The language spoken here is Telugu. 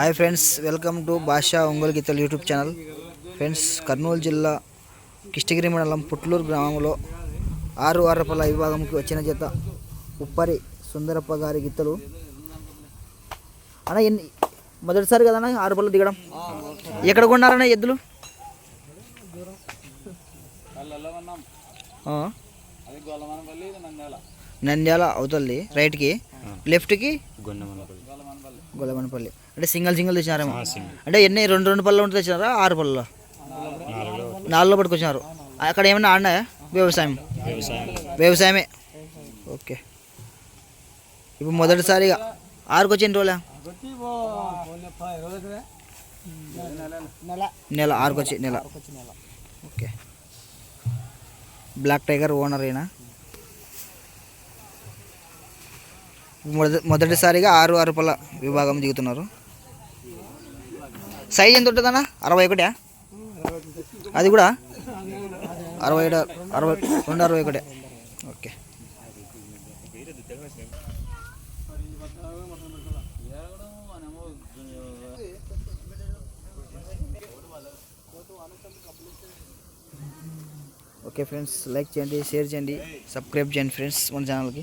హాయ్ ఫ్రెండ్స్ వెల్కమ్ టు భాషా ఒంగోలు గీతలు యూట్యూబ్ ఛానల్. ఫ్రెండ్స్ కర్నూలు జిల్లా కిష్టగిరి మండలం పుట్లూరు గ్రామంలో ఆరు ఆరపల విభాగంకి వచ్చిన జత ఉప్పరి సుందరప్ప గారి గీతలు. అన్న ఎన్ని మొదటిసారి కదన్నా ఆరు పళ్ళు దిగడం? ఎక్కడ కొన్నారన్న ఎద్దులు? నంద్యాల. అవుతుంది రైట్కి. లెఫ్ట్కి? గొల్లమనపల్లి. అంటే సింగిల్ సింగిల్ తెచ్చినారేమో. అంటే ఎన్ని రెండు రెండు పళ్ళు ఉంటే తెచ్చినారా? ఆరు పళ్ళు? నాలుగులో పట్టుకొచ్చినారు. అక్కడ ఏమైనా ఆడినాయా? వ్యవసాయం. వ్యవసాయమే. ఓకే. ఇప్పుడు మొదటిసారిగా ఆరుకు వచ్చిన రోజులా? నెల. ఆరుకు వచ్చి నెల. ఓకే. బ్లాక్ టైగర్ ఓనర్ అయినా మొదటిసారిగా ఆరు ఆరు విభాగం దిగుతున్నారు. సైజ్ ఎంత ఉంటుందన్న? అరవై ఒకటే అది కూడా? అరవై ఏడు అరవై రెండు అరవై ఒకటే. ఓకే. ఓకే ఫ్రెండ్స్ లైక్ చేయండి షేర్ చేయండి సబ్స్క్రైబ్ చేయండి ఫ్రెండ్స్ మన ఛానల్కి.